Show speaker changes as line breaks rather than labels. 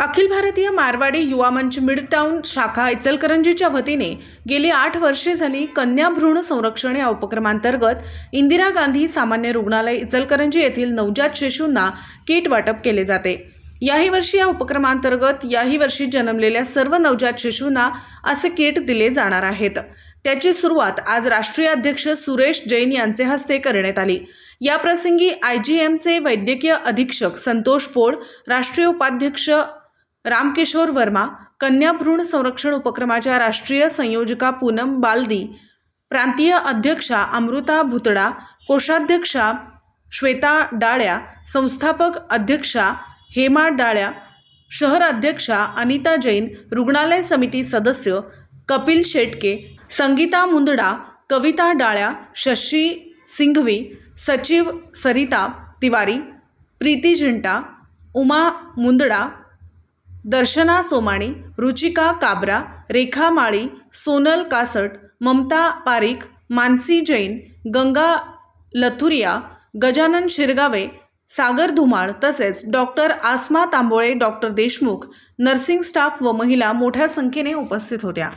अखिल भारतीय मारवाडी युवा मंच मिडटाऊन शाखा इचलकरंजीच्या वतीने गेली आठ वर्षे झाली कन्या भ्रूण संरक्षण या उपक्रमांतर्गत इंदिरा गांधी सामान्य रुग्णालय इचलकरंजी येथील नवजात शिशूंना किट वाटप केले जाते. याही वर्षी या उपक्रमांतर्गत याही वर्षी जन्मलेल्या सर्व नवजात शिशूंना असे किट दिले जाणार आहेत. त्याची सुरुवात आज राष्ट्रीय अध्यक्ष सुरेश जैन यांचे हस्ते करण्यात आली. या प्रसंगी आय जी एमचे वैद्यकीय अधीक्षक संतोष पोळ राष्ट्रीय उपाध्यक्ष रामकिशोर वर्मा कन्या भ्रूण संरक्षण उपक्रमाच्या राष्ट्रीय संयोजका पूनम बालदी प्रांतीय अध्यक्षा अमृता भुतडा कोषाध्यक्षा श्वेता डाळ्या संस्थापक अध्यक्षा हेमा डाळ्या शहर अध्यक्षा अनिता जैन रुग्णालय समिती सदस्य कपिल शेटके संगीता मुंदडा कविता डाळ्या शशी सिंघवी सचिव सरिता तिवारी प्रीती झिंटा उमा मुंदडा दर्शना सोमाणी रुचिका काबरा रेखा माळी सोनल कासट ममता पारिक मानसी जैन गंगा लथुरिया गजानन शिरगावे सागर धुमाळ तसेच doctor Asma Tambole doctor Deshmukh nursing staff व महिला मोठ्या संख्येने उपस्थित होत्या.